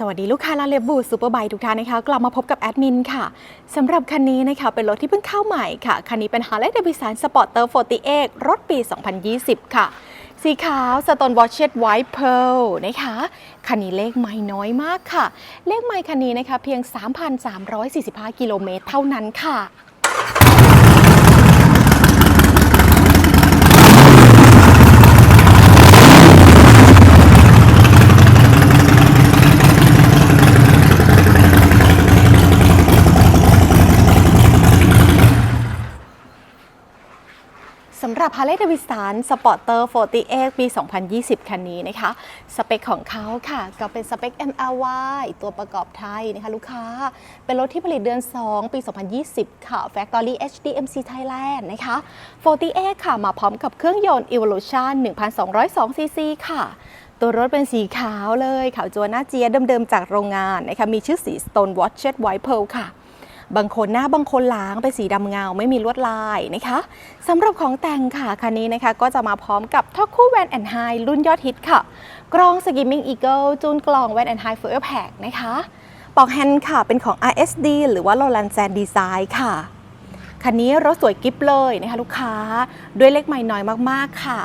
สวัสดีลูกค้าลาเลบูซูเปอร์ไบทุกท่านนะคะ กลับมาพบกับแอดมินค่ะสำหรับคันนี้นะคะเป็นรถที่เพิ่งเข้าใหม่ค่ะ คันนี้เป็น Harley Davidson Sporter 48 รถปี 2020 ค่ะ สีขาว Stone Watched White Pearl นะคะ คันนี้เลขไม่น้อยมากค่ะ เลขไม่คันนี้นะคะเพียง 3,345 กิโลเมตรเท่านั้นค่ะ สำหรับ Harley Davidson Sporter 48 ปี 2020 คันนี้นะคะ สเปคของเขาค่ะ ก็เป็นสเปค MLY ตัวประกอบไทยนะคะลูกค้า เป็นรถที่ผลิตเดือน 2 ปี 2020 ค่ะ Factory HDMC Thailand นะคะ48 ค่ะ มาพร้อมกับเครื่องยนต์ Evolution 1,202 cc ค่ะตัวรถเป็นสีขาวเลยขาวจัวหน้าเจียเดิมๆจากโรงงานนะคะมีชื่อสี Stone Watched White Pearl ค่ะ บางคนหน้าบางคนหล้างเป็นสีดำเงาไม่มีลวดลายนะคะสำหรับของแต่งค่ะคันนี้นะคะ ก็จะมาพร้อมกับท็อคู่แวนแอนไฮรุ่นยอดฮิตค่ะ กรองสกิมมิ่งอีเกิลจูนกลองแวนแอนไฮเฟอร์แพกนะคะปอกแฮนด์ค่ะเป็นของ RSD หรือว่า Roland Sand Design ค่ะคันนี้รถสวยกิฟเลยนะคะลูกค้าด้วยเล็กไม่น้อยมากๆค่ะ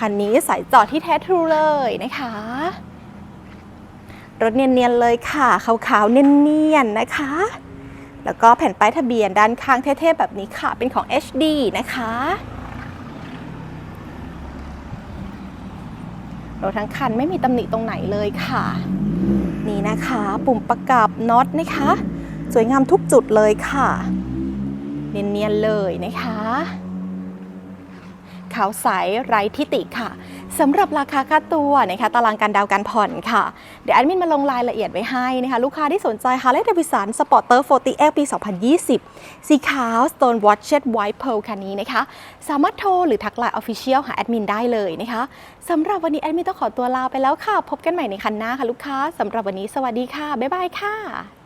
คันนี้ใส่จอดที่แท้ทรูเลยนะคะ รถเนียนๆเลยค่ะขาวๆเนียนๆนะคะ แล้วก็แผ่นป้ายทะเบียนด้านข้างเท่ๆแบบนี้ค่ะ เป็นของ HD นะคะ รถทั้งคันไม่มีตำหนิตรงไหนเลยค่ะ นี่นะคะ ปุ่มประกับน็อตนะคะ สวยงามทุกจุดเลยค่ะ เนียนๆเลยนะคะ ขาวใสไร้ทิติค่ะ สำหรับราคาค่าตัวนะคะตารางการดาวน์การผ่อนค่ะ เดี๋ยวแอดมินมาลงรายละเอียดไว้ให้นะคะลูกค้าที่สนใจ Harley Davidson Sporter 48ปี 2020 สีขาว Stone Watched White Pearl คันนี้นะคะ สามารถโทรหรือทักไลน์ Official หาแอดมินได้เลยนะคะสำหรับวันนี้แอดมินต้องขอตัวลาไปแล้วค่ะ พบกันใหม่ในคันหน้าค่ะลูกค้าสำหรับวันนี้สวัสดีค่ะ บ๊ายบายค่ะ